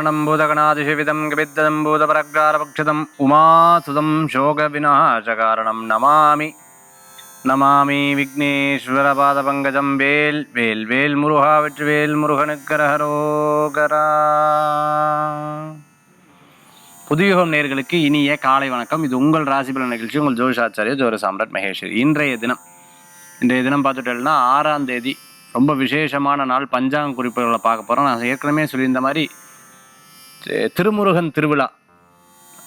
பூதகணம் பூதகணாதிசிவிதம் கபித்ததம் பூதபரக்ராரபக்ஷதம் உமாசுதம் சோகவிநாசகாரணம் நமாமி நமாமி விக்னேஸ்வர பங்கஜம் வேல் வேல் வேல் முருகா வெற்றி வேல் முருகனுக்கரஹரோகரா புதுயுகம் நேர்களுக்கு இனிய காலை வணக்கம் இது உங்கள் ராசிபல நிகழ்ச்சி உங்கள் ஜோஷாச்சாரிய ஜோர சாம்ராட் மகேஸ்வரி இன்றைய தினம் இன்றைய தினம் பார்த்துட்டோம்னா ஆறாம் தேதி ரொம்ப விசேஷமான நாள். பஞ்சாங்க குறிப்புகளை பார்க்க போகிறோம் நான் ஏற்கனவே சொல்லியிருந்த மாதிரி திருமுருகன் திருவிழா.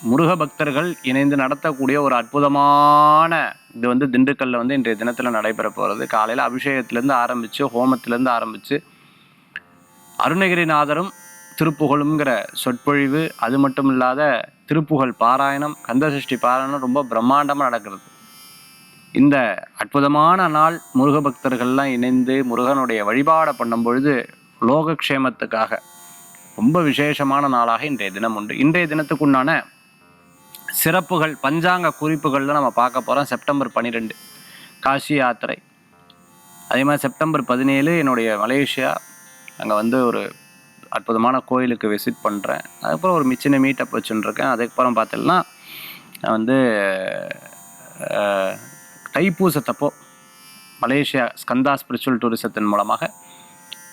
முருக பக்தர்கள் இணைந்து நடத்தக்கூடிய ஒரு அற்புதமான இது வந்து திண்டுக்கல்லில் வந்து இன்றைய தினத்தில் நடைபெற போகிறது காலையில் அபிஷேகத்திலேருந்து ஆரம்பித்து ஹோமத்திலேருந்து ஆரம்பித்து அருணகிரிநாதரும் திருப்புகழுங்கிற சொற்பொழிவு அது மட்டும் இல்லாத திருப்புகழ் பாராயணம் கந்தசஷ்டி பாராயணம் ரொம்ப பிரம்மாண்டமாக நடக்கிறது. இந்த அற்புதமான நாள் முருக பக்தர்கள்லாம் இணைந்து முருகனுடைய வழிபாடை பண்ணும் பொழுது லோகக்ஷேமத்துக்காக ரொம்ப விசேஷமான நாளாக இன்றைய தினம் உண்டு. இன்றைய தினத்துக்குண்டான சிறப்புகள் பஞ்சாங்க குறிப்புகளில் நம்ம பார்க்க போகிறோம் செப்டம்பர் பன்னிரெண்டு காசி யாத்திரை. அதே மாதிரி செப்டம்பர் பதினேழு என்னுடைய மலேசியா அங்கே வந்து ஒரு அற்புதமான கோயிலுக்கு விசிட் பண்ணுறேன் அதுக்கப்புறம் ஒரு மிச்சின மீட்டப் வச்சுருக்கேன். அதுக்கப்புறம் பார்த்தீங்கன்னா நான் வந்து தைப்பூசத்தப்போ மலேசியா ஸ்கந்தா ஸ்பிரிச்சுவல் டூரிசத்தின் மூலமாக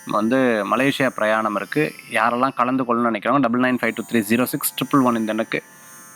வந்து மலேசியா பிரயாணம் இருக்குது யாரெல்லாம் கலந்து கொள்ளணும்னு நினைக்கிறாங்க double nine five two three zero six triple one இந்த எனக்கு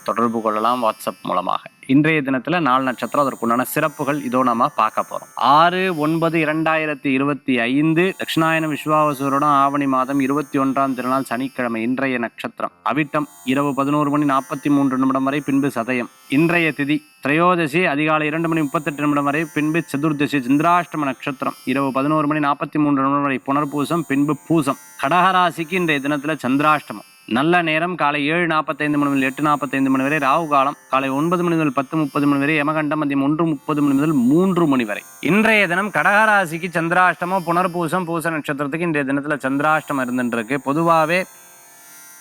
தொடர்பு கொள்ளலாம் வாட்ஸ்அப் மூலமாக. இன்றைய தினத்தில் நாலு நட்சத்திரம் அதற்குண்டான சிறப்புகள் இதோ நம்ம பார்க்க போகிறோம் ஆறு ஒன்பது இரண்டாயிரத்தி இருபத்தி ஐந்து தட்சிணாயன விஸ்வாவசூரோட ஆவணி மாதம் இருபத்தி ஒன்றாம் திருநாள் சனிக்கிழமை இன்றைய நட்சத்திரம். அவிட்டம் இரவு பதினோரு மணி நாற்பத்தி மூன்று நிமிடம் வரை பின்பு சதயம். இன்றைய திதி திரையோதசி அதிகாலை இரண்டு மணி முப்பத்தெட்டு நிமிடம் வரை பின்பு சதுர்தசி சந்திராஷ்டம நட்சத்திரம். இரவு பதினோரு மணி நாற்பத்தி மூன்று நிமிடம் வரை புனர்பூசம் பின்பு பூசம். கடகராசிக்கு இன்றைய தினத்தில் சந்திராஷ்டமம். நல்ல நேரம் காலை ஏழு நாற்பத்தைந்து மணி முதல் எட்டு நாற்பத்தைந்து மணி வரை ராகு காலம் காலை ஒன்பது மணி முதல் பத்து முப்பது மணி வரை யமகண்டம் மதியம் ஒன்று முப்பது மணி முதல் மூன்று மணி வரை. இன்றைய தினம் கடகராசிக்கு சந்திராஷ்டமம் புனர்பூசம் பூச நட்சத்திரத்துக்கு இன்றைய தினத்தில் சந்திராஷ்டமம் இருந்துருக்கு பொதுவாகவே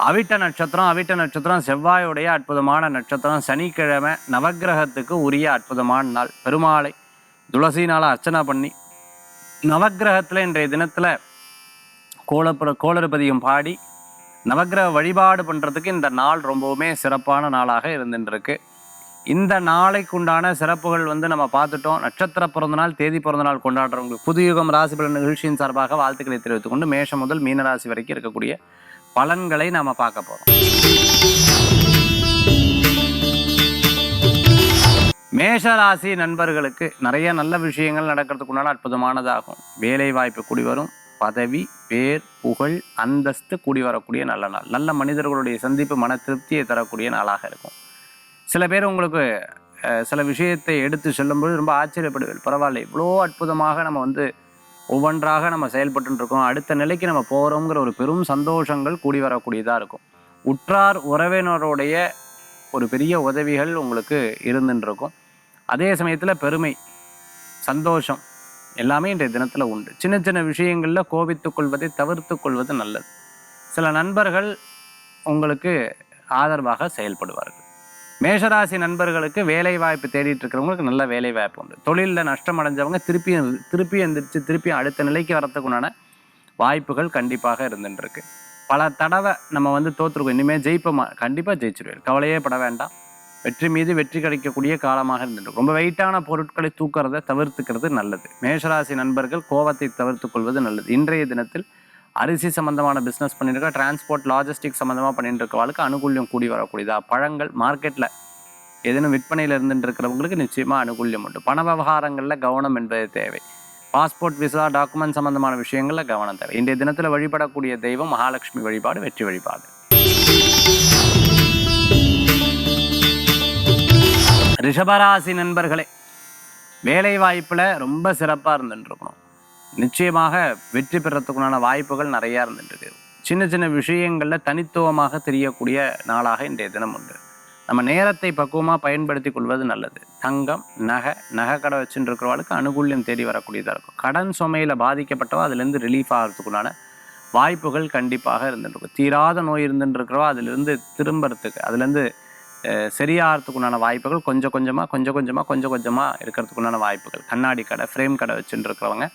அவிட்ட நட்சத்திரம் அவிட்ட நட்சத்திரம் செவ்வாயுடைய அற்புதமான நட்சத்திரம். சனிக்கிழமை நவக்கிரகத்துக்கு உரிய அற்புதமான நாள். பெருமாளை துளசினால் அர்ச்சனை பண்ணி நவக்கிரகத்தில் இன்றைய தினத்தில் கோலப்புற கோளறுபதியும் பாடி நவக்கிரக வழிபாடு பண்ணுறதுக்கு இந்த நாள் ரொம்பவுமே சிறப்பான நாளாக இருந்துருக்கு இந்த நாளைக்குண்டான சிறப்புகள் வந்து நம்ம பார்த்துட்டோம். நட்சத்திர பிறந்தநாள் தேதி பிறந்தநாள் கொண்டாடுறவங்களுக்கு புதுயுகம் ராசி பலன் நிகழ்ச்சியின் சார்பாக வாழ்த்துக்களை தெரிவித்துக் கொண்டு மேஷம் முதல் மீனராசி வரைக்கும் இருக்கக்கூடிய பலன்களை நாம் பார்க்க மேஷ மேஷராசி நண்பர்களுக்கு நிறைய நல்ல விஷயங்கள் நடக்கிறதுக்குண்டான அற்புதமானதாகும். வேலை வாய்ப்பு கூடி வரும். பதவி பேர் புகழ் அந்தஸ்து கூடி வரக்கூடிய நல்ல நாள். நல்ல மனிதர்களுடைய சந்திப்பு மன திருப்தியை தரக்கூடிய நாளாக இருக்கும். சில பேர் உங்களுக்கு அஹ், சில விஷயத்தை எடுத்து சொல்லும்போது ரொம்ப ஆச்சரியப்படுவீர்கள். பரவாயில்ல இவ்வளோ அற்புதமாக நம்ம வந்து ஒவ்வொன்றாக நம்ம செயல்பட்டுருக்கோம் அடுத்த நிலைக்கு நம்ம போகிறோங்கிற ஒரு பெரும் சந்தோஷங்கள் கூடி வரக்கூடியதாக இருக்கும். உற்றார் உறவினருடைய ஒரு பெரிய உதவிகள் உங்களுக்கு இருந்துன்னு இருக்கும் அதே சமயத்தில் பெருமை சந்தோஷம் எல்லாமே இன்றைய தினத்தில் உண்டு. சின்ன சின்ன விஷயங்களில் கோபித்து கொள்வதை தவிர்த்து கொள்வது நல்லது. சில நண்பர்கள் உங்களுக்கு ஆதரவாக செயல்படுவார்கள். மேஷராசி நண்பர்களுக்கு வேலை வாய்ப்பு தேடிட்டு இருக்கிறவங்களுக்கு நல்ல வேலை வாய்ப்பு உண்டு. தொழிலில் நஷ்டம் அடைஞ்சவங்க திருப்பி திருப்பி எந்திரிச்சு திருப்பி அடுத்த நிலைக்கு வரத்துக்குண்டான வாய்ப்புகள் கண்டிப்பாக இருந்துட்டுருக்கு. பல தடவை நம்ம வந்து தோற்றுருக்கோம் இனிமேல் ஜெயிப்போமா? கண்டிப்பாக ஜெயிச்சிருவேன். கவலையே பட வேண்டாம். வெற்றி மீது வெற்றி கிடைக்கக்கூடிய காலமாக இருந்தது. ரொம்ப வெயிட்டான பொருட்களை தூக்கிறத தவிர்த்துக்கிறது நல்லது. மேஷராசி நண்பர்கள் கோவத்தை தவிர்த்துக் கொள்வது நல்லது. இன்றைய தினத்தில் அரிசி சம்பந்தமான பிஸ்னஸ் பண்ணிட்டு இருக்க டிரான்ஸ்போர்ட் லாஜிஸ்டிக் சம்மந்தமாக பண்ணிட்டு இருக்கவாளுக்கு அனுகூல்யம் கூடி வரக்கூடியதா. பழங்கள் மார்க்கெட்டில் ஏதேனும் விற்பனையில் இருந்துட்டு இருக்கிறவங்களுக்கு நிச்சயமாக அனுகூல்யம் உண்டு. பண விவகாரங்களில் கவனம் என்பது தேவை. பாஸ்போர்ட் விசா டாக்குமெண்ட் சம்பந்தமான விஷயங்களில் கவனம் தேவை. இன்றைய தினத்தில் வழிபடக்கூடிய தெய்வம் மகாலட்சுமி வழிபாடு வெற்றி வழிபாடு. ரிஷபராசி நண்பர்களே வேலை வாய்ப்பில் ரொம்ப சிறப்பாக இருந்துட்டுருக்கணும். நிச்சயமாக வெற்றி பெறத்துக்குண்டான வாய்ப்புகள் நிறையா இருந்துட்டு சின்ன சின்ன விஷயங்களில் தனித்துவமாக தெரியக்கூடிய நாளாக இன்றைய தினம் உண்டு. நம்ம நேரத்தை பக்குவமாக பயன்படுத்தி கொள்வது நல்லது. தங்கம் நகை நகை கடை வச்சுட்டு இருக்கிறவளுக்கு அனுகூல்யம் தேடி வரக்கூடியதாக இருக்கும். கடன் சுமையில் பாதிக்கப்பட்டவோ அதுலேருந்து ரிலீஃப் ஆகிறதுக்குண்டான வாய்ப்புகள் கண்டிப்பாக இருந்துருக்கும் தீராத நோய் இருந்துட்டு இருக்கிறவா அதிலிருந்து திரும்புறதுக்கு அதுலேருந்து சரியாகிறதுக்குண்டான வாய்ப்புகள் கொஞ்சம் கொஞ்சமாக கொஞ்சம் கொஞ்சமாக கொஞ்சம் கொஞ்சமாக இருக்கிறதுக்குண்டான வாய்ப்புகள். கண்ணாடி கடை ஃப்ரேம் கடை வச்சுட்டு இருக்கிறவங்க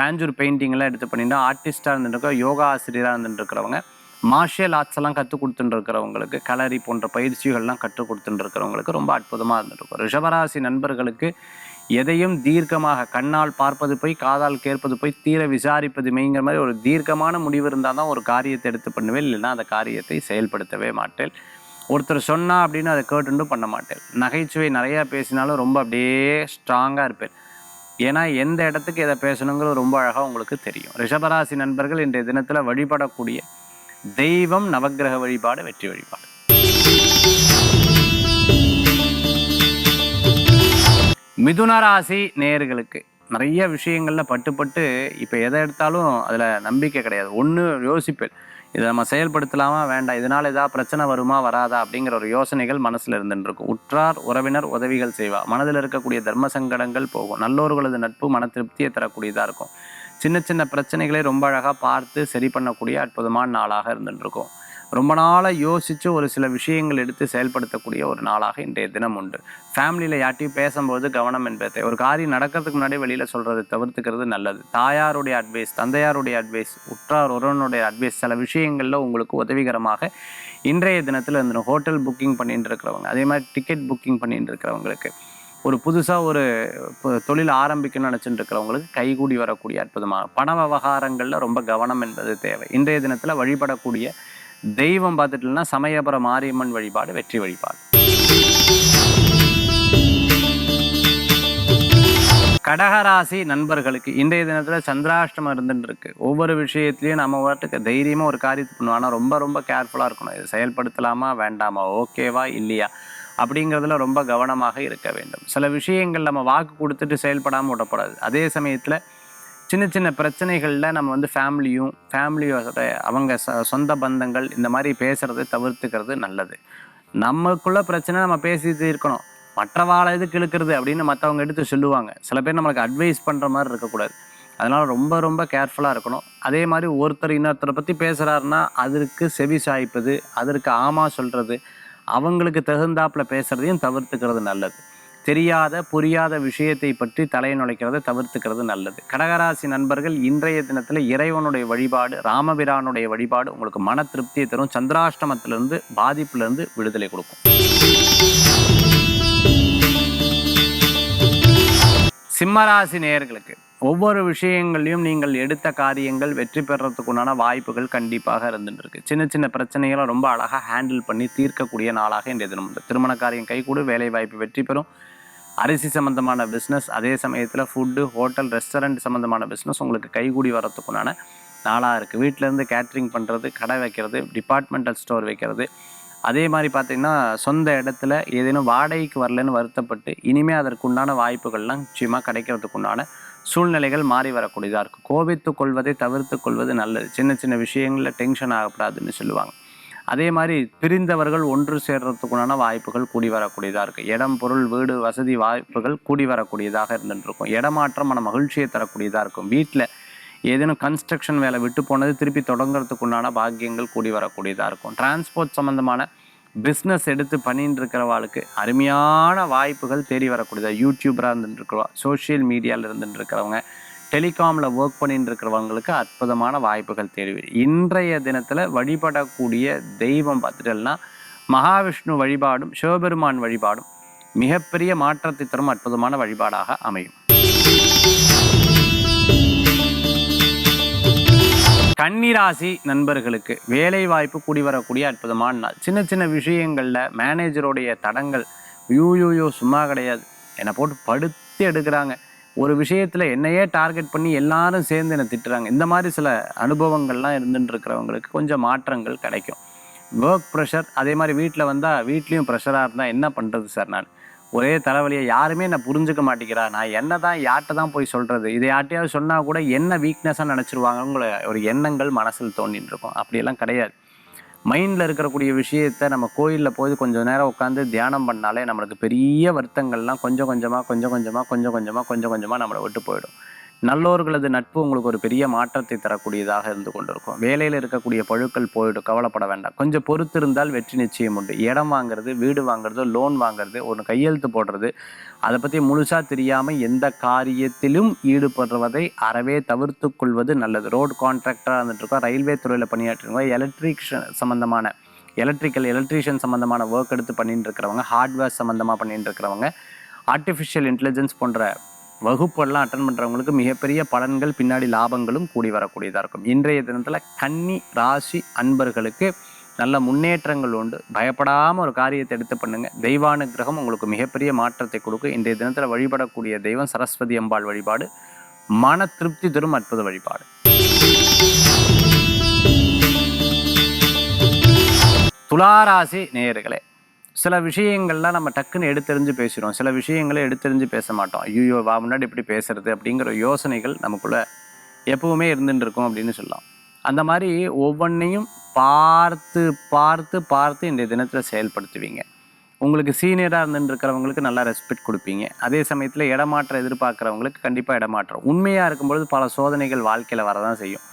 தாஞ்சூர் பெயிண்டிங்லாம் எடுத்து பண்ணிட்டு ஆர்டிஸ்டாக இருந்துட்டு யோகா ஆசிரியராக இருந்துட்டு இருக்கிறவங்க மார்ஷியல் ஆர்ட்ஸ் எல்லாம் கற்றுக் கொடுத்துட்டு இருக்கிறவங்களுக்கு கலரி போன்ற பயிற்சிகள்லாம் கற்றுக் கொடுத்துட்டு இருக்கிறவங்களுக்கு ரொம்ப அற்புதமாக இருந்துருக்கும் ரிஷபராசி நண்பர்களுக்கு எதையும் தீர்க்கமாக கண்ணால் பார்ப்பது போய் காதால் கேட்பது போய் தீர விசாரிப்பது மெய்ங்கிற மாதிரி ஒரு தீர்க்கமான முடிவு இருந்தால் தான் ஒரு காரியத்தை எடுத்து பண்ணுவேன். இல்லைன்னா அந்த காரியத்தை செயல்படுத்தவே மாட்டேன். ஒருத்தர் சொன்னா அப்படின்னு அதை கேட்டுண்டும் பண்ண மாட்டேன். நகைச்சுவை நிறையா பேசினாலும் ரொம்ப அப்படியே ஸ்ட்ராங்காக இருப்பேன். ஏன்னா எந்த இடத்துக்கு எதை பேசணுங்கிறது ரொம்ப அழகாக உங்களுக்கு தெரியும். ரிஷபராசி நண்பர்கள் இன்றைய தினத்தில் வழிபடக்கூடிய தெய்வம் நவக்கிரக வழிபாடு வெற்றி வழிபாடு. மிதுன ராசி நேயர்களுக்கு நிறைய விஷயங்கள்ல பட்டுப்பட்டு இப்போ எதை எடுத்தாலும் அதில் நம்பிக்கை கிடையாது. ஒன்று யோசிப்பேன். இதை நம்ம செயல்படுத்தலாமா? வேண்டாம். இதனால் ஏதாவது பிரச்சனை வருமா? வராதா? அப்படிங்கிற ஒரு யோசனைகள் மனசில் இருந்துருக்கும் உற்றார் உறவினர் உதவிகள் செய்வா. மனதில் இருக்கக்கூடிய தர்ம சங்கடங்கள் போகும். நல்லோர்களது நட்பு மன திருப்தியை தரக்கூடியதாக இருக்கும். சின்ன சின்ன பிரச்சனைகளை ரொம்ப அழகாக பார்த்து சரி பண்ணக்கூடிய அற்புதமான நாளாக இருந்துருக்கும் இருக்கும் ரொம்ப நாளாக யோசித்து ஒரு சில விஷயங்கள் எடுத்து செயல்படுத்தக்கூடிய ஒரு நாளாக இன்றைய தினம் உண்டு. ஃபேமிலியில் யார்ட்டையும் பேசும்போது கவனம் என்பதை. ஒரு காரியம் நடக்கிறதுக்கு முன்னாடி வெளியில் சொல்கிறது தவிர்த்துக்கிறது நல்லது. தாயாருடைய அட்வைஸ் தந்தையாருடைய அட்வைஸ் உற்றார் உறவனுடைய அட்வைஸ் சில விஷயங்களில் உங்களுக்கு உதவிகரமாக இன்றைய தினத்தில் இந்த ஹோட்டல் புக்கிங் பண்ணிட்டு இருக்கிறவங்க அதே மாதிரி டிக்கெட் புக்கிங் பண்ணிட்டு இருக்கிறவங்களுக்கு ஒரு புதுசாக ஒரு தொழில் ஆரம்பிக்கணும்னு நினச்சிட்டு இருக்கிறவங்களுக்கு கைகூடி வரக்கூடிய அற்புதமாக. பண விவகாரங்களில் ரொம்ப கவனம் என்பது தேவை. இன்றைய தினத்தில் வழிபடக்கூடிய தெய்வம் பார்த்துட்டுனா சமயபுர மாரியம்மன் வழிபாடு வெற்றி வழிபாடு. கடகராசி நண்பர்களுக்கு இன்றைய தினத்தில் சந்திராஷ்டமம் இருந்துட்டு இருக்கு ஒவ்வொரு விஷயத்துலையும் நம்ம வாட்டுக்கு தைரியமாக ஒரு காரியத்தை பண்ணுவோம். ஆனால் ரொம்ப ரொம்ப கேர்ஃபுல்லாக இருக்கணும். இது செயல்படுத்தலாமா வேண்டாமா ஓகேவா இல்லையா அப்படிங்கிறதுல ரொம்ப கவனமாக இருக்க வேண்டும். சில விஷயங்கள் நம்ம வாக்கு கொடுத்துட்டு செயல்படாமல் விடக்கூடாது. அதே சமயத்தில் சின்ன சின்ன பிரச்சனைகளில் நம்ம வந்து ஃபேமிலியும் ஃபேமிலியோட அவங்க ச- சொந்த பந்தங்கள் இந்த மாதிரி பேசுகிறத தவிர்த்துக்கிறது நல்லது. நமக்குள்ள பிரச்சனை நம்ம பேசிட்டு இருக்கணும். மற்றவாழ இது இழுக்கிறது அப்படின்னு மற்றவங்க எடுத்து சொல்லுவாங்க. சில பேர் நம்மளுக்கு அட்வைஸ் பண்ணுற மாதிரி இருக்கக்கூடாது. அதனால் ரொம்ப ரொம்ப கேர்ஃபுல்லாக இருக்கணும். அதே மாதிரி ஒருத்தர் இன்னொருத்தரை பற்றி பேசுகிறாருன்னா அதற்கு செவி சாய்ப்பது அதற்கு ஆமா சொல்கிறது அவங்களுக்கு தகுந்தாப்பில் பேசுகிறதையும் தவிர்த்துக்கிறது நல்லது. தெரியாத புரியாத விஷயத்தை பற்றி தலையை நுழைக்கிறதை தவிர்த்துக்கிறது நல்லது. கடகராசி நண்பர்கள் இன்றைய தினத்தில் இறைவனுடைய வழிபாடு ராமபிரானுடைய வழிபாடு உங்களுக்கு மன திருப்தியை தரும். சந்திராஷ்டமத்திலிருந்து பாதிப்பிலிருந்து விடுதலை கொடுக்கும். சிம்மராசி நேயர்களுக்கு ஒவ்வொரு விஷயங்களையும் நீங்கள் எடுத்த காரியங்கள் வெற்றி பெறத்துக்குண்டான வாய்ப்புகள் கண்டிப்பாக இருந்துட்டு இருக்கு சின்ன சின்ன பிரச்சனைகளை ரொம்ப அழகாக ஹேண்டில் பண்ணி தீர்க்கக்கூடிய நாளாக இன்றைய தினம் உண்டு. திருமண காரியம் கைகூடு வேலை வாய்ப்பு வெற்றி பெறும். அரிசி சம்மந்தமான பிஸ்னஸ் அதே சமயத்தில் ஃபுட்டு ஹோட்டல் ரெஸ்டாரண்ட் சம்மந்தமான பிஸ்னஸ் உங்களுக்கு கைகூடி வரத்துக்குண்டான நாளாக இருக்குது வீட்டிலேருந்து கேட்ரிங் பண்ணுறது கடை வைக்கிறது டிபார்ட்மெண்டல் ஸ்டோர் வைக்கிறது. அதே மாதிரி பார்த்திங்கன்னா சொந்த இடத்துல ஏதேனும் வாடகைக்கு வரலன்னு வருத்தப்பட்டு இனிமேல் அதற்குண்டான வாய்ப்புகள்லாம் நிச்சயமாக கிடைக்கிறதுக்குண்டான சூழ்நிலைகள் மாறி வரக்கூடியதாக இருக்கும். கோபித்து கொள்வதை தவிர்த்து கொள்வது நல்லது. சின்ன சின்ன விஷயங்களில் டென்ஷன் ஆகக்கூடாதுன்னு சொல்லுவாங்க. அதே மாதிரி பிரிந்தவர்கள் ஒன்று சேர்றதுக்குண்டான வாய்ப்புகள் கூடி வரக்கூடியதாக இருக்குது இடம் பொருள் வீடு வசதி வாய்ப்புகள் கூடி வரக்கூடியதாக இருந்துட்டு இருக்கும் இடமாற்றம் மன மகிழ்ச்சியை தரக்கூடியதாக இருக்கும். வீட்டில் ஏதேனும் கன்ஸ்ட்ரக்ஷன் வேலை விட்டு போனது திருப்பி தொடங்குறதுக்குண்டான பாக்கியங்கள் கூடி வரக்கூடியதாக இருக்கும். டிரான்ஸ்போர்ட் சம்மந்தமான பிஸ்னஸ் எடுத்து பண்ணிட்டு இருக்கிறவாளுக்கு அருமையான வாய்ப்புகள் தேடி வரக்கூடியதாக யூடியூபராக இருந்துட்டு இருக்கிறவா சோஷியல் மீடியாவில் இருந்துட்டு இருக்கிறவங்க டெலிகாமில் ஒர்க் பண்ணிட்டு இருக்கிறவங்களுக்கு அற்புதமான வாய்ப்புகள் தேடி இன்றைய தினத்தில் வழிபடக்கூடிய தெய்வம் பார்த்துட்டோம்னா மகாவிஷ்ணு வழிபாடும் சிவபெருமான் வழிபாடும் மிகப்பெரிய மாற்றத்தை தரும் அற்புதமான வழிபாடாக அமையும். கன்னிராசி நண்பர்களுக்கு வேலை வாய்ப்பு கூடி வரக்கூடிய அற்புதமான நாள். சின்ன சின்ன விஷயங்களில் மேனேஜருடைய தடங்கள் யூ சும்மா கிடையாது. என்னை போட்டு படுத்தி எடுக்கிறாங்க. ஒரு விஷயத்தில் என்னையே டார்கெட் பண்ணி எல்லாரும் சேர்ந்து என்னை திட்டுறாங்க. இந்த மாதிரி சில அனுபவங்கள்லாம் இருந்துட்டு இருக்கிறவங்களுக்கு கொஞ்சம் மாற்றங்கள் கிடைக்கும். ஒர்க் ப்ரெஷர் அதே மாதிரி வீட்டில் வந்தால் வீட்லேயும் ப்ரெஷராக இருந்தால் என்ன பண்ணுறது சார் நான்? ஒரே தலைவலியை யாருமே என்னை புரிஞ்சுக்க மாட்டேங்கிறா. நான் என்ன தான் யார்கிட்ட தான் போய் சொல்கிறது இதை யார்ட்டையாவது சொன்னால் கூட என்ன வீக்னஸாக நினச்சிருவாங்கங்கிற ஒரு எண்ணங்கள் மனசில் தோண்டின்னு இருக்கும். அப்படியெல்லாம் கிடையாது. மைண்டில் இருக்கக்கூடிய விஷயத்த நம்ம கோயிலில் போய் கொஞ்சம் நேரம் உட்காந்து தியானம் பண்ணாலே நம்மளுக்கு பெரிய வருத்தங்கள்லாம் கொஞ்சம் கொஞ்சமாக கொஞ்சம் கொஞ்சமாக கொஞ்சம் கொஞ்சமாக கொஞ்சம் கொஞ்சமாக நம்மளை விட்டு போயிடும். நல்லோர்களது நட்பு உங்களுக்கு ஒரு பெரிய மாற்றத்தை தரக்கூடியதாக இருந்து கொண்டிருக்கும். வேலையில் இருக்கக்கூடிய பழுக்கள் போயிடும் கவலைப்பட வேண்டாம். கொஞ்சம் பொறுத்து இருந்தால் வெற்றி நிச்சயம் உண்டு. இடம் வாங்குறது வீடு வாங்குறது லோன் வாங்குறது ஒன்று கையெழுத்து போடுறது அதை பற்றி முழுசாக தெரியாமல் எந்த காரியத்திலும் ஈடுபடுவதை அறவே தவிர்த்து கொள்வது நல்லது. ரோடு கான்ட்ராக்டராக இருந்துட்டுருக்கோம் ரயில்வே துறையில் பணியாற்றிருக்கோம் எலக்ட்ரிக்ஷன் சம்மந்தமான எலக்ட்ரிக்கல் எலக்ட்ரீஷியன் சம்மந்தமான ஒர்க் எடுத்து பண்ணிட்டு இருக்கிறவங்க ஹார்ட்வேர் சம்மந்தமாக பண்ணிட்டு இருக்கிறவங்க ஆர்டிஃபிஷியல் இன்டெலிஜென்ஸ் போன்ற வகுப்பெல்லாம் அட்டன் பண்ணுறவங்களுக்கு மிகப்பெரிய பலன்கள் பின்னாடி லாபங்களும் கூடி வரக்கூடியதாக இருக்கும். இன்றைய தினத்தில் கன்னி ராசி அன்பர்களுக்கு நல்ல முன்னேற்றங்கள் உண்டு. பயப்படாமல் ஒரு காரியத்தை எடுத்து பண்ணுங்கள் தெய்வானுகிரகம் உங்களுக்கு மிகப்பெரிய மாற்றத்தை கொடுக்கும். இன்றைய தினத்தில் வழிபடக்கூடிய தெய்வம் சரஸ்வதி அம்பாள் வழிபாடு. மன திருப்தி தரும் அற்புத வழிபாடு. துளாராசி நேயர்களே சில விஷயங்கள்லாம் நம்ம டக்குன்னு எடுத்தெறிஞ்சு பேசுகிறோம் சில விஷயங்களை எடுத்தெறிஞ்சு பேச மாட்டோம் ஐயோ வா முன்னாடி இப்படி பேசுறது அப்படிங்கிற யோசனைகள் நமக்குள்ள எப்பவுமே இருந்துட்டு இருக்கும் அப்படின்னு சொல்லலாம். அந்த மாதிரி ஒவ்வொன்றையும் பார்த்து பார்த்து பார்த்து இந்த தினத்தில் செயல்படுத்துவீங்க. உங்களுக்கு சீனியராக இருந்துட்டு இருக்கிறவங்களுக்கு நல்லா ரெஸ்பெக்ட் கொடுப்பீங்க. அதே சமயத்தில் இடமாற்றம் எதிர்பார்க்குறவங்களுக்கு கண்டிப்பாக இடமாற்றம். உண்மையாக இருக்கும்பொழுது பல சோதனைகள் வாழ்க்கையில் வரதான் செய்யும்.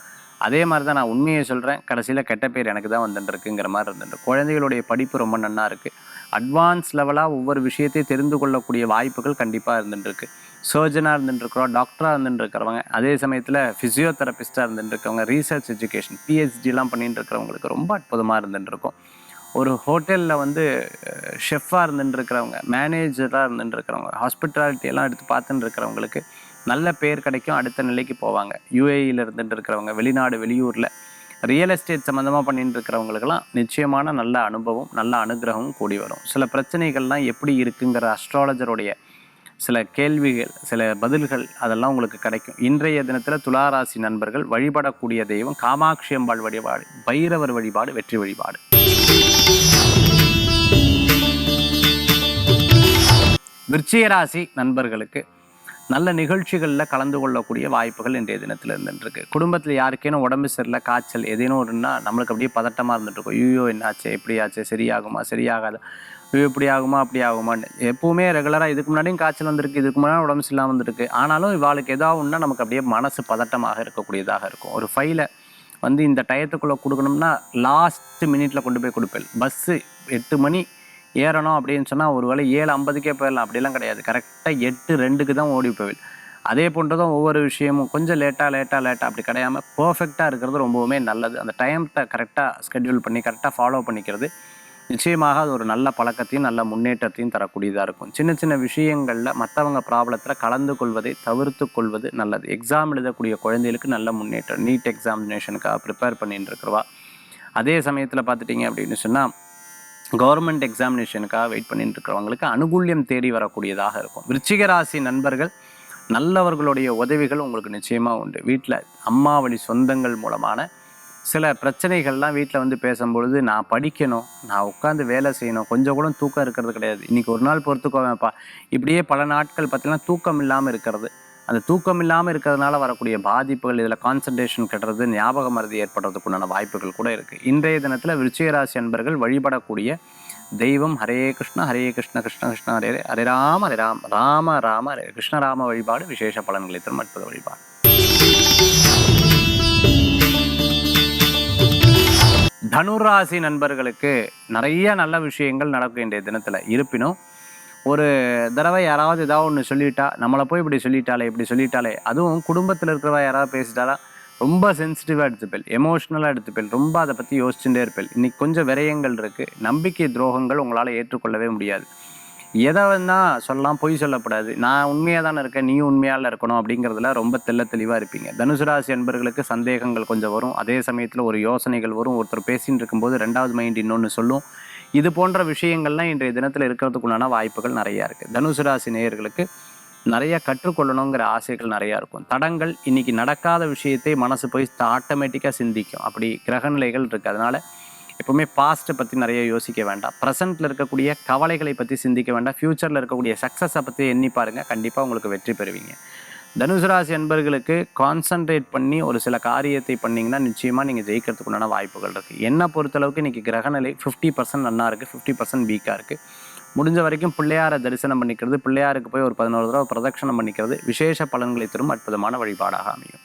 அதே மாதிரி தான் நான் உண்மையை சொல்கிறேன் கடைசியில் கெட்ட பேர் எனக்கு தான் வந்துட்டுருக்குங்கிற மாதிரி இருந்துட்டு குழந்தைகளுடைய படிப்பு ரொம்ப நன்னா இருக்குது அட்வான்ஸ் லெவலாக ஒவ்வொரு விஷயத்தையும் தெரிந்து கொள்ளக்கூடிய வாய்ப்புகள் கண்டிப்பாக இருந்துட்டுருக்கு. சர்ஜனாக இருந்துட்டுருக்குறோம் டாக்டராக இருந்துட்டுருக்கிறவங்க அதே சமயத்தில் ஃபிசியோதெரபிஸ்ட்டாக இருந்துட்டுருக்கவங்க ரீசர்ச் எஜுகேஷன் பிஹெச்டிலாம் பண்ணிட்டு இருக்கிறவங்களுக்கு ரொம்ப அற்புதமாக இருந்துட்டுருக்கும். ஒரு ஹோட்டலில் வந்து ஷெஃபாக இருந்துட்டுருக்கிறவங்க மேனேஜராக இருந்துட்டுருக்கிறவங்க ஹாஸ்பிட்டாலிட்டியெல்லாம் ஹாஸ்பிட்டாலிட்டி எல்லாம் எடுத்து பார்த்துட்டு இருக்கிறவங்களுக்கு நல்ல பேர் கிடைக்கும் அடுத்த நிலைக்கு போவாங்க. யூஏஇயில் இருந்துட்டு இருக்கிறவங்க வெளிநாடு வெளியூரில் ரியல் எஸ்டேட் சம்மந்தமாக பண்ணிட்டு இருக்கிறவங்களுக்கெல்லாம் நிச்சயமான நல்ல அனுபவம் நல்ல அனுகிரகமும் கூடி வரும். சில பிரச்சனைகள்லாம் எப்படி இருக்குங்கிற அஸ்ட்ராலஜருடைய சில கேள்விகள் சில பதில்கள் அதெல்லாம் உங்களுக்கு கிடைக்கும். இன்றைய தினத்தில் துளாராசி நண்பர்கள் வழிபடக்கூடிய தெய்வம் காமாட்சி அம்பாள் வழிபாடு பைரவர் வழிபாடு வெற்றி வழிபாடு. விருச்சிகராசி நண்பர்களுக்கு நல்ல நிகழ்ச்சிகளில் கலந்து கொள்ளக்கூடிய வாய்ப்புகள் இன்றைய தினத்தில் இருந்துட்டுருக்கு. குடும்பத்தில் யாருக்கேனும் உடம்பு சரியில்லை காய்ச்சல் ஏதேனும் ஒன்றுனா நம்மளுக்கு அப்படியே பதட்டமாக இருந்துட்டு இருக்கும் ஐயோ என்னாச்சு? எப்படியாச்சு? சரியாகுமா? சரியாகாது ஐயோ இப்படி ஆகுமா? அப்படி ஆகுமான்னு. எப்பவுமே ரெகுலராக இதுக்கு முன்னாடியும் காய்ச்சல் வந்திருக்கு இதுக்கு முன்னாடி உடம்பு சரியில்லாமல் வந்திருக்கு. ஆனாலும் இவாளுக்கு ஏதாவது ஒன்றா நமக்கு அப்படியே மனசு பதட்டமாக இருக்கக்கூடியதாக இருக்கும். ஒரு ஃபைலை வந்து இந்த டயத்துக்குள்ளே கொடுக்கணும்னா லாஸ்ட் மினிட்ல கொண்டு போய் கொடுப்பேன். பஸ்ஸு எட்டு மணி ஏறணும் அப்படின்னு சொன்னால் ஒரு வேளை ஏழு ஐம்பதுக்கே போயிடலாம். அப்படிலாம் கிடையாது. கரெக்டாக எட்டு ரெண்டுக்கு தான் ஓடி போவில் அதே போன்று தான் ஒவ்வொரு விஷயமும் கொஞ்சம் லேட்டாக லேட்டாக லேட்டாக அப்படி கிடையாமல் பர்ஃபெக்டாக இருக்கிறது ரொம்பவுமே நல்லது. அந்த டைம்த்தை கரெக்டாக ஸ்கெட்யூல் பண்ணி கரெக்டாக ஃபாலோ பண்ணிக்கிறது நிச்சயமாக அது ஒரு நல்ல பழக்கத்தையும் நல்ல முன்னேற்றத்தையும் தரக்கூடியதாக இருக்கும். சின்ன சின்ன விஷயங்களில் மற்றவங்க ப்ராப்ளத்தில் கலந்து கொள்வதை தவிர்த்து கொள்வது நல்லது. எக்ஸாம் எழுதக்கூடிய குழந்தைகளுக்கு நல்ல முன்னேற்றம் நீட் எக்ஸாமினேஷனுக்காக ப்ரிப்பேர் பண்ணிட்டு இருக்கிறவா. அதே சமயத்தில் பார்த்துட்டிங்க அப்படின்னு சொன்னால் கவர்மெண்ட் எக்ஸாமினேஷனுக்காக வெயிட் பண்ணிட்டு இருக்கிறவங்களுக்கு அனுகூல்யம் தேடி வரக்கூடியதாக இருக்கும். விருச்சிக ராசி நண்பர்கள் நல்லவர்களுடைய உதவிகள் உங்களுக்கு நிச்சயமாக உண்டு. வீட்டில் அம்மா வழி சொந்தங்கள் மூலமான சில பிரச்சனைகள்லாம் வீட்டில் வந்து பேசும்பொழுது நான் படிக்கணும் நான் உட்காந்து வேலை செய்யணும் கொஞ்சம் கூட தூக்கம் இருக்கிறது கிடையாது. இன்றைக்கி ஒரு நாள் பொறுத்துக்கோவேன்ப்பா. இப்படியே பல நாட்கள் பார்த்தீங்கன்னா தூக்கம் இல்லாமல் இருக்கிறது. அந்த தூக்கம் இல்லாமல் இருக்கிறதுனால வரக்கூடிய பாதிப்புகள் இதில் கான்சன்ட்ரேஷன் கட்டுறது ஞாபக மருதி ஏற்படுறதுக்குண்டான வாய்ப்புகள் கூட இருக்குது இன்றைய தினத்தில் விருச்சிகராசி அன்பர்கள் வழிபடக்கூடிய தெய்வம் ஹரே கிருஷ்ண ஹரே கிருஷ்ண கிருஷ்ண கிருஷ்ண ஹரே ஹரே ராம ஹரே ராம் ராம ராம ஹரே கிருஷ்ணராம வழிபாடு விசேஷ பலன்களை தரும் அற்புத வழிபாடு. தனுராசி நண்பர்களுக்கு நிறைய நல்ல விஷயங்கள் நடக்கும் இன்றைய தினத்தில். இருப்பினும் ஒரு தடவை யாராவது ஏதாவது ஒன்று சொல்லிட்டா நம்மளை போய் இப்படி சொல்லிட்டாலே இப்படி சொல்லிட்டாலே அதுவும் குடும்பத்தில் இருக்கிறவா யாராவது பேசிட்டாலா ரொம்ப சென்சிட்டிவாக எடுத்துப்பேன் எமோஷ்னலாக எடுத்துப்பேன் ரொம்ப அதை பற்றி யோசிச்சுட்டே இருப்பேன் இன்றைக்கி கொஞ்சம் விரயங்கள் இருக்குது நம்பிக்கை துரோகங்கள் உங்களால் ஏற்றுக்கொள்ளவே முடியாது. எதை வேணால் சொல்லலாம் பொய் சொல்லக்கூடாது. நான் உண்மையாக தானே இருக்கேன் நீ உண்மையால் இருக்கணும் அப்படிங்கிறதுல ரொம்ப தெள்ள தெளிவாக இருப்பீங்க. தனுசு ராசி அன்பர்களுக்கு சந்தேகங்கள் கொஞ்சம் வரும். அதே சமயத்தில் ஒரு யோசனைகள் வரும். ஒருத்தர் பேசின்னு இருக்கும்போது ரெண்டாவது மைண்ட் இன்னொன்று சொல்லும். இது போன்ற விஷயங்கள்லாம் இன்றைய தினத்தில் இருக்கிறதுக்குள்ளான வாய்ப்புகள் நிறையா இருக்குது தனுசு ராசி நேயர்களுக்கு நிறைய கற்றுக்கொள்ளணுங்கிற ஆசைகள் நிறையா இருக்கும். தடங்கள் இன்னைக்கு நடக்காத விஷயத்தை மனசு போய் ஆட்டோமேட்டிக்காக சிந்திக்கும். அப்படி கிரகநிலைகள் இருக்குது அதனால் எப்பவுமே பாஸ்ட்டை பற்றி நிறைய யோசிக்க வேண்டாம். ப்ரெசென்ட்டில் இருக்கக்கூடிய கவலைகளை பற்றி சிந்திக்க வேண்டாம். ஃப்யூச்சரில் இருக்கக்கூடிய சக்ஸஸை பற்றி எண்ணி பாருங்கள் கண்டிப்பாக உங்களுக்கு வெற்றி பெறுவீங்க. தனுசு ராசி அன்பர்களுக்கு கான்சன்ட்ரேட் பண்ணி ஒரு சில காரியத்தை பண்ணிங்கன்னா நிச்சயமாக நீங்கள் ஜெயிக்கிறதுக்கு உண்டான வாய்ப்புகள் இருக்குது என்னை பொறுத்தளவுக்கு இன்றைக்கி கிரகநிலை ஃபிஃப்டி பர்சன்ட் நல்லா இருக்குது ஃபிஃப்டி பர்சன்ட் வீக்காக இருக்குது முடிஞ்ச வரைக்கும் பிள்ளையாரை தரிசனம் பண்ணிக்கிறது பிள்ளையாருக்கு போய் ஒரு பதினோரு தடவை பிரதட்சணம் பண்ணிக்கிறது விசேஷ பலன்களை தரும் அற்புதமான வழிபாடாக அமையும்.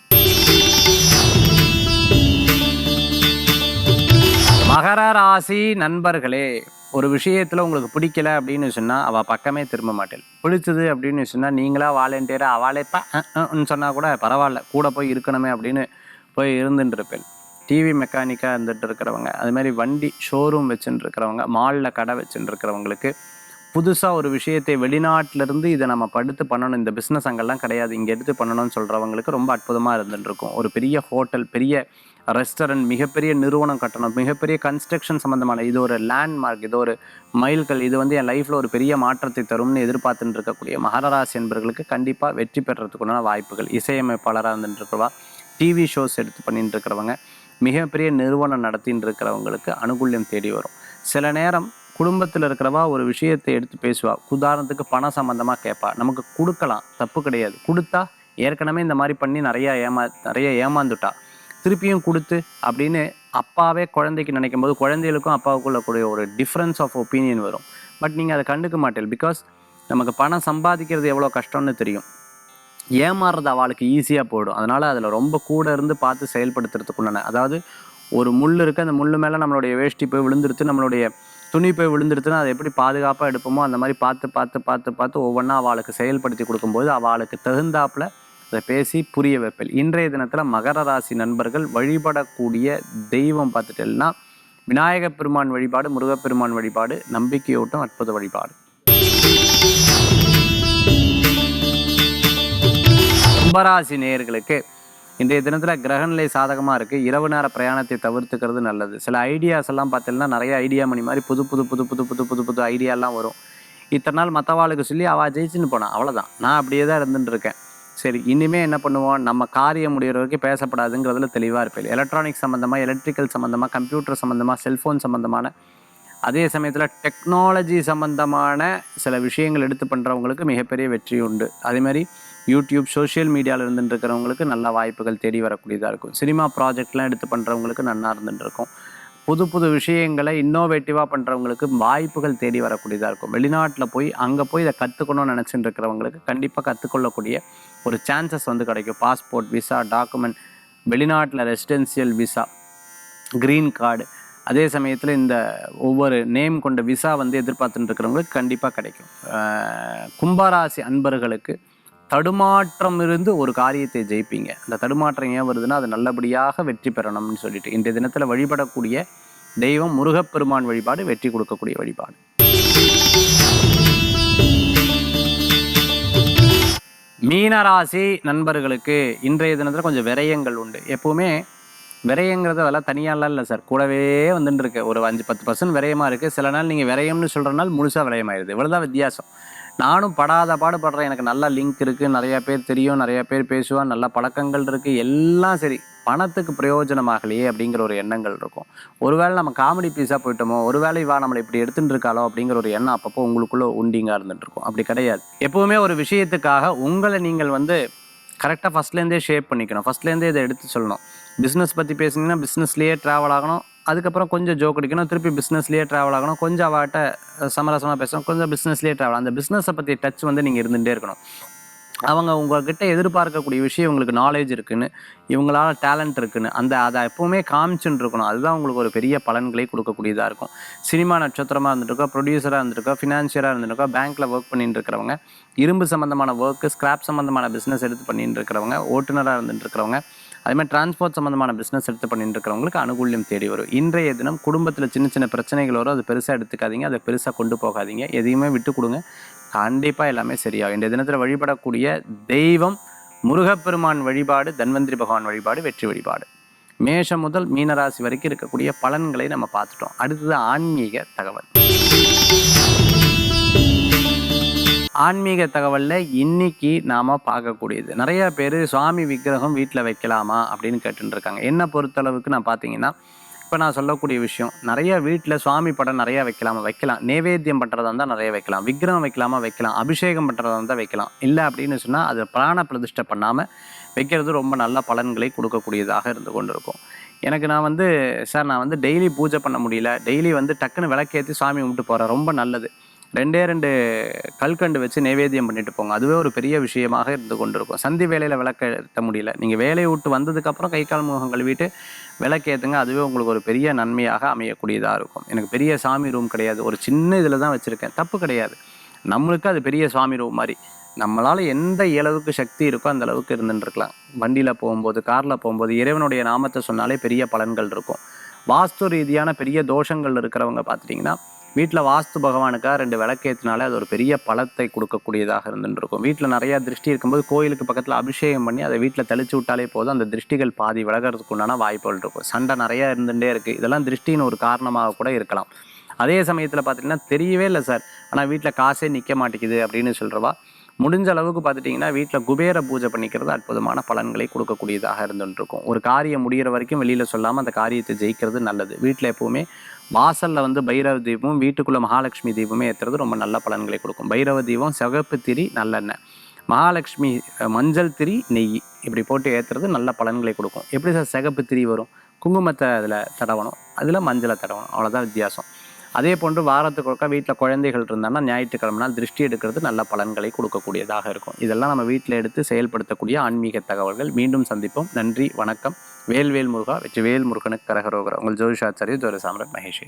மகர ராசி நண்பர்களே ஒரு விஷயத்தில் உங்களுக்கு பிடிக்கல அப்படின்னு சொன்னால் அவள் பக்கமே திரும்ப மாட்டேன் பிடிச்சது அப்படின்னு சொன்னால் நீங்களாக வாலண்டியராக அவளே சொன்னால் கூட பரவாயில்ல கூட போய் இருக்கணுமே அப்படின்னு போய் இருந்துட்டு இருப்பேன் டிவி மெக்கானிக்காக இருந்துகிட்டு இருக்கிறவங்க அதுமாதிரி வண்டி ஷோரூம் வச்சுட்டு இருக்கிறவங்க மாலில் கடை வச்சுட்டு இருக்கிறவங்களுக்கு புதுசாக ஒரு விஷயத்தை வெளிநாட்டிலேருந்து இதை நம்ம படுத்து பண்ணணும். இந்த பிஸ்னஸ் அங்கெல்லாம் கிடையாது. இங்கே எடுத்து பண்ணணும்னு சொல்கிறவங்களுக்கு ரொம்ப அற்புதமாக இருந்துட்டு ஒரு பெரிய ஹோட்டல் பெரிய ரெஸ்டாரண்ட் மிகப்பெரிய நிறுவனம் கட்டணும். மிகப்பெரிய கன்ஸ்ட்ரக்ஷன் சம்மந்தமான இது ஒரு லேண்ட்மார்க் இது ஒரு மைல்கள் இது வந்து என் லைஃப்பில் ஒரு பெரிய மாற்றத்தை தரும்னு எதிர்பார்த்துட்டு இருக்கக்கூடிய மகராசி என்பவர்களுக்கு கண்டிப்பாக வெற்றி பெறத்துக்குண்டான வாய்ப்புகள். இசையமைப்பாளராக இருந்துட்டு இருக்கிறவா டிவி ஷோஸ் எடுத்து பண்ணிட்டு இருக்கிறவங்க மிகப்பெரிய நிறுவனம் நடத்தின்னு இருக்கிறவங்களுக்கு அனுகூல்யம் தேடி வரும். சில நேரம் குடும்பத்தில் இருக்கிறவா ஒரு விஷயத்தை எடுத்து பேசுவா. உதாரணத்துக்கு பணம் சம்மந்தமாக கேட்பா நமக்கு கொடுக்கலாம். தப்பு கிடையாது. கொடுத்தா ஏற்கனவே இந்த மாதிரி பண்ணி நிறையா ஏமா நிறைய ஏமாந்துட்டா. திருப்பியும் கொடுத்து அப்படின்னு அப்பாவே குழந்தைக்கு நினைக்கும் போது குழந்தைகளுக்கும் அப்பாவுக்குள்ள கூடிய ஒரு டிஃப்ரென்ஸ் ஆஃப் ஒப்பீனியன் வரும். பட் நீங்கள் அதை கண்டுக்க மாட்டேன் பிகாஸ் நமக்கு பணம் சம்பாதிக்கிறது எவ்வளோ கஷ்டம்னு தெரியும். ஏமாறுறது அவளுக்கு ஈஸியாக போயிடும். அதனால் அதில் ரொம்ப கூட இருந்து பார்த்து செயல்படுத்துறதுக்குள்ளன அதாவது ஒரு முள் இருக்குது அந்த முள் மேலே நம்மளுடைய வேஷ்டி போய் விழுந்துருத்து நம்மளுடைய துணி போய் விழுந்துருத்துன்னா அதை எப்படி பாதுகாப்பாக எடுப்போமோ அந்த மாதிரி பார்த்து பார்த்து பார்த்து பார்த்து ஒவ்வொன்றா அவளுக்கு செயல்படுத்தி கொடுக்கும்போது அவளுக்கு தகுந்தாப்பில் அதை பேசி புரிய வைப்பேன் இன்றைய தினத்தில் மகர ராசி நண்பர்கள் வழிபடக்கூடிய தெய்வம் பார்த்துட்டேன்னா விநாயகப் பெருமான் வழிபாடு முருகப்பெருமான் வழிபாடு நம்பிக்கையோட்டம் அற்புத வழிபாடு. கும்பராசி நேயர்களுக்கு இன்றைய தினத்தில் கிரகநிலை சாதகமாக இருக்குது இரவு நேர பிரயாணத்தை தவிர்த்துக்கிறது நல்லது. சில ஐடியாஸ் எல்லாம் பார்த்தீங்கன்னா நிறைய ஐடியா மணி மாதிரி புது புது புது புது புது புது புது ஐடியாலாம் வரும். இத்தனை நாள் மற்றவாளுக்கு சொல்லி அவள் ஜெயிச்சுன்னு போனான் அவ்வளோதான் நான் அப்படியே தான் இருந்துட்டு இருக்கேன். சரி இனிமேல் என்ன பண்ணுவோம்? நம்ம காரியம் முடிகிற வரைக்கும் பேசப்படாதுங்கிறதுல தெளிவாக இருப்பேன். எலக்ட்ரானிக் சம்மந்தமாக எலக்ட்ரிக்கல் சம்மந்தமாக கம்ப்யூட்டர் சம்மந்தமாக செல்ஃபோன் சம்மந்தமான அதே சமயத்தில் டெக்னாலஜி சம்மந்தமான சில விஷயங்கள் எடுத்து பண்ணுறவங்களுக்கு மிகப்பெரிய வெற்றி உண்டு அதே மாதிரி யூடியூப் சோஷியல் மீடியாவில் இருந்துட்டு இருக்கிறவங்களுக்கு நல்ல வாய்ப்புகள் தேடி வரக்கூடியதாக இருக்கும். சினிமா ப்ராஜெக்ட்லாம் எடுத்து பண்ணுறவங்களுக்கு நல்லா இருந்துட்டு இருக்கும் புது புது விஷயங்களை இன்னோவேட்டிவாக பண்ணுறவங்களுக்கு வாய்ப்புகள் தேடி வரக்கூடியதாக இருக்கும். வெளிநாட்டில் போய் அங்கே போய் இதை கற்றுக்கணும்னு நினச்சிட்டு இருக்கிறவங்களுக்கு கண்டிப்பாக கற்றுக்கொள்ளக்கூடிய ஒரு சான்சஸ் வந்து கிடைக்கும். பாஸ்போர்ட் விசா டாக்குமெண்ட் வெளிநாட்டில் ரெசிடென்சியல் விசா க்ரீன் கார்டு அதே சமயத்தில் இந்த ஒவ்வொரு நேம் கொண்ட விசா வந்து எதிர்பார்த்துட்டு இருக்கிறவங்களுக்கு கண்டிப்பாக கிடைக்கும் கும்பராசி அன்பர்களுக்கு தடுமாற்றம் இருந்து ஒரு காரியத்தை ஜெயிப்பீங்க. அந்த தடுமாற்றம் ஏன் வருதுன்னா அது நல்லபடியாக வெற்றி பெறணும்னு சொல்லிட்டு. இன்றைய தினத்தில் வழிபடக்கூடிய தெய்வம் முருகப்பெருமான் வழிபாடு வெற்றி கொடுக்கக்கூடிய வழிபாடு. மீனராசி நண்பர்களுக்கு இன்றைய தினத்தில் கொஞ்சம் விரயங்கள் உண்டு. எப்போவுமே விரயங்கிறது அதெல்லாம் தனியாலாம் இல்லை சார். கூடவே வந்துட்டு இருக்கு ஒரு அஞ்சு பத்து பர்சன்ட் விரயமாக இருக்குது சில நாள் நீங்கள் விரயம்னு சொல்கிற நாள் முழுசாக விரயமாயிருது. இவ்வளோதான் வித்தியாசம். நானும் படாத பாடுபடுறேன் எனக்கு நல்ல லிங்க் இருக்குது நிறைய பேர் தெரியும். நிறைய பேர் பேசுவான் நல்ல பழக்கங்கள் இருக்குது எல்லாம் சரி. பணத்துக்கு பிரயோஜனமாகலையே அப்படிங்கிற ஒரு எண்ணங்கள் இருக்கும். ஒருவேளை நம்ம காமெடி பீஸாக போயிட்டோமோ ஒருவேளை இவா நம்மளை இப்படி எடுத்துட்டு இருக்காளோ அப்படிங்கிற ஒரு எண்ணம் அப்பப்போ உங்களுக்குள்ளே உண்டிங்காக இருந்துட்டு இருக்கும். அப்படி கிடையாது. எப்போவுமே ஒரு விஷயத்துக்காக உங்களை நீங்கள் வந்து கரெக்டாக ஃபஸ்ட்லேருந்தே ஷேப் பண்ணிக்கணும். ஃபஸ்ட்லேருந்தே இதை எடுத்து சொல்லணும். பிஸ்னஸ் பற்றி பேசுனீங்கன்னா பிஸ்னஸ்லேயே ட்ராவல் ஆகணும். அதுக்கப்புறம் கொஞ்சம் ஜோக் அடிக்கணும் திருப்பி பிஸ்னஸ்லேயே ட்ராவல் ஆகணும் கொஞ்சம் அவாட்ட சமரசமாக பேசணும் கொஞ்சம் பிஸ்னஸ்லேயே ட்ராவல் அந்த பிஸ்னஸை பற்றி டச் வந்து நீங்கள் இருந்துகிட்டே இருக்கணும். அவங்க உங்ககிட்ட எதிர்பார்க்கக்கூடிய விஷயம் இவங்களுக்கு நாலேஜ் இருக்குன்னு இவங்களால டேலண்ட் இருக்குன்னு அந்த அதை எப்போவுமே காமிச்சுன்னு இருக்கணும். அதுதான் உங்களுக்கு ஒரு பெரிய பலன்களை கொடுக்கக்கூடியதாக இருக்கும். சினிமா நட்சத்திரமாக இருந்துருக்கோம் ப்ரொடியூசராக இருந்திருக்கோம் ஃபினான்ஷியராக இருந்திருக்கோ பேங்க்கில் ஒர்க் பண்ணிட்டு இருக்கிறவங்க இரும்பு சம்மந்தமான ஒர்க்கு ஸ்கிராப் சம்மந்தமான பிஸ்னஸ் எடுத்து பண்ணிட்டு இருக்கிறவங்க ஓட்டுநராக இருந்துட்டு இருக்கிறவங்க அதே மாதிரி டிரான்ஸ்போர்ட் சம்மந்தமான பிஸ்னஸ் எடுத்து பண்ணிட்டு இருக்கிறவங்களுக்கு அனுகூல்யம் தேடி வரும். இன்றைய தினம் குடும்பத்தில் சின்ன சின்ன பிரச்சனைகள் வரும். அது பெருசாக எடுத்துக்காதீங்க. அதை பெருசாக கொண்டு போகாதீங்க. எதையுமே விட்டு கொடுங்க. கண்டிப்பாக எல்லாமே சரியாகும். இந்த தினத்தில் வழிபடக்கூடிய தெய்வம் முருகப்பெருமான் வழிபாடு தன்வந்திரி பகவான் வழிபாடு வெற்றி வழிபாடு. மேஷம் முதல் மீனராசி வரைக்கும் இருக்கக்கூடிய பலன்களை நம்ம பார்த்துட்டோம். அடுத்தது ஆன்மீக தகவல். ஆன்மீக தகவலில் இன்னைக்கு நாம் பார்க்கக்கூடியது. நிறைய பேர் சுவாமி விக்கிரகம் வீட்டில் வைக்கலாமா அப்படின்னு கேட்டுட்டு என்ன பொறுத்தளவுக்கு நான் பார்த்தீங்கன்னா இப்போ நான் சொல்லக்கூடிய விஷயம் நிறைய வீட்டில் சுவாமி படம் நிறையா வைக்கலாமா? வைக்கலாம். நேவேத்தியம் பண்ணுறதா இருந்தால் நிறைய வைக்கலாம். விக்கிரகம் வைக்கலாமா? வைக்கலாம். அபிஷேகம் பண்ணுறதா இருந்தால் வைக்கலாம். இல்லை அப்படின்னு சொன்னால் அதை பிராண பிரதிஷ்டை பண்ணாமல் வைக்கிறது ரொம்ப நல்ல பலன்களை கொடுக்கக்கூடியதாக இருந்து கொண்டிருக்கும். எனக்கு நான் வந்து சார் நான் வந்து டெய்லி பூஜை பண்ண முடியல. டெய்லி வந்து டக்குன்னு விளக்கேற்றி சாமி கும்பிட்டு போகிறேன் ரொம்ப நல்லது. ரெண்டே ரெண்டு கல்கண்டு வச்சு நைவேத்தியம் பண்ணிட்டு போங்க. அதுவே ஒரு பெரிய விஷயமாக இருந்து கொண்டிருக்கும். சந்தி வேலையில் விளக்க ஏற்ற முடியல. நீங்கள் வேலையை விட்டு வந்ததுக்கப்புறம் கை கால் முகம் கழுவிட்டு விளக்கேற்றுங்க அதுவே உங்களுக்கு ஒரு பெரிய நன்மையாக அமையக்கூடியதாக இருக்கும். எனக்கு பெரிய சாமி ரூம் கிடையாது. ஒரு சின்ன இதில் தான் வச்சுருக்கேன். தப்பு கிடையாது. நம்மளுக்கு அது பெரிய சாமி ரூம் மாதிரி. நம்மளால் எந்த அளவுக்கு சக்தி இருக்கோ அந்த அளவுக்கு இருந்துட்டுருக்கலாம். வண்டியில் போகும்போது காரில் போகும்போது இறைவனுடைய நாமத்தை சொன்னாலே பெரிய பலன்கள் இருக்கும். வாஸ்து ரீதியான பெரிய தோஷங்கள் இருக்கிறவங்க பார்த்துட்டிங்கன்னா வீட்டில் வாஸ்து பகவானுக்காக ரெண்டு விளக்கேற்றினாலே அது ஒரு பெரிய பலத்தை கொடுக்கக்கூடியதாக இருந்துட்டு இருக்கும் வீட்டில் நிறையா திருஷ்டி இருக்கும்போது கோயிலுக்கு பக்கத்தில் அபிஷேகம் பண்ணி அதை வீட்டில் தெளிச்சு விட்டாலே போதும். அந்த திருஷ்டிகள் பாதி விலகிறதுக்கு உண்டான வாய்ப்புகள் இருக்கும் சண்டை நிறையா இருந்துகிட்டே இருக்குது இதெல்லாம் திருஷ்டின்னு ஒரு காரணமாக கூட இருக்கலாம். அதே சமயத்தில் பார்த்தீங்கன்னா தெரியவே இல்லை சார். ஆனால் வீட்டில் காசே நிற்க மாட்டேங்குது அப்படின்னு சொல்கிறவா முடிஞ்ச அளவுக்கு பார்த்துட்டிங்கன்னா வீட்டில் குபேர பூஜை பண்ணிக்கிறது அற்புதமான பலன்களை கொடுக்கக்கூடியதாக இருந்துகிட்டு இருக்கும் ஒரு காரியம் முடிகிற வரைக்கும் வெளியில் சொல்லாமல் அந்த காரியத்தை ஜெயிக்கிறது நல்லது. வீட்டில் எப்போவுமே வாசலில் வந்து பைரவ தீபம் வீட்டுக்குள்ளே மகாலட்சுமி தீபமே ஏற்றுறது ரொம்ப நல்ல பலன்களை கொடுக்கும். பைரவ தீபம் சிவப்பு திரி நல்லெண்ணெய் மகாலட்சுமி மஞ்சள் திரி நெய். இப்படி போட்டு ஏற்றுறது நல்ல பலன்களை கொடுக்கும். எப்படி சார் சிகப்பு திரி வரும்? குங்குமத்தை அதில் தடவணும். அதில் மஞ்சளை தடவணும். அவ்வளோதான் வித்தியாசம். அதே போன்று வாரத்துக்கு ஒருக்கா வீட்டில் குழந்தைகள் இருந்தாங்கன்னா ஞாயிற்றுக்கிழமை நாள் திருஷ்டி எடுக்கிறது நல்ல பலன்களை கொடுக்கக்கூடியதாக இருக்கும். இதெல்லாம் நம்ம வீட்டில் எடுத்து செயல்படுத்தக்கூடிய ஆன்மீக தகவல்கள். மீண்டும் சந்திப்போம். நன்றி வணக்கம். வேல்வேல் முருகா வெற்றி வேல் முருகனுக்கு கரகரோகர். உங்கள் ஜோதிஷாச்சாரிய ஜோதி சாம்ராட் மகேஷ்.